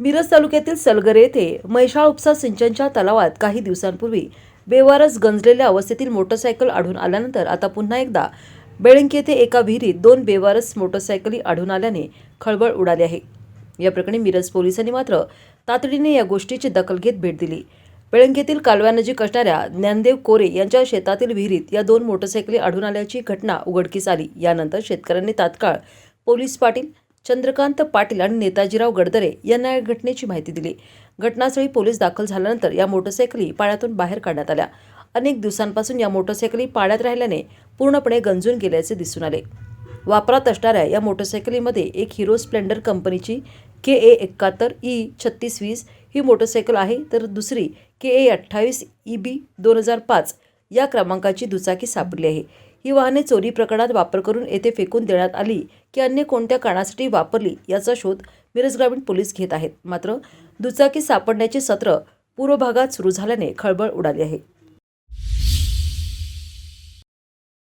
मिरज तालुक्यातील सलगर येथे म्हैसाळ उपसा सिंचनच्या तलावात काही दिवसांपूर्वी बेवारस गंजलेल्या अवस्थेतील मोटरसायकल आढळून आल्यानंतर आता पुन्हा एकदा बेळंकी येथे एका विहिरीत दोन बेवारस मोटरसायकली आढळून आल्याने खळबळ उडाली आहे. या प्रकरणी मिरज पोलिसांनी मात्र तातडीने या गोष्टीची दखल घेत भेट दिली. बेळंकीतील कालव्यानजीक असणाऱ्या ज्ञानदेव कोरे यांच्या शेतातील विहिरीत या दोन मोटरसायकली आढळून आल्याची घटना उघडकीस आली. यानंतर शेतकऱ्यांनी तात्काळ पोलीस पाटील चंद्रकांत पाटील आणि नेताजीराव गडदरे यांना या घटनेची माहिती दिली. घटनास्थळी पोलीस दाखल झाल्यानंतर या मोटरसायकली पाण्यातून बाहेर काढण्यात आल्या. अनेक दिवसांपासून या मोटरसायकली पाण्यात राहिल्याने पूर्णपणे गंजून गेल्याचे दिसून आले. वापरात असणाऱ्या या मोटरसायकलीमध्ये एक हिरो स्प्लेंडर कंपनीची के ए एकाहत्तर ई छत्तीस वीस ही मोटरसायकल आहे तर दुसरी के ए अठ्ठावीस ई बी दोन हजार पाच या क्रमांकाची दुचाकी सापडली आहे. ही वाहने चोरी प्रकरणात वापर करून येथे फेकून देण्यात आली की अन्य कोणत्या कारणासाठी वापरली याचा शोध मिरज ग्रामीण पोलीस घेत आहेत. मात्र दुचाकी सापडण्याचे सत्र पूर्व भागात सुरू झाल्याने खळबळ उडाली आहे.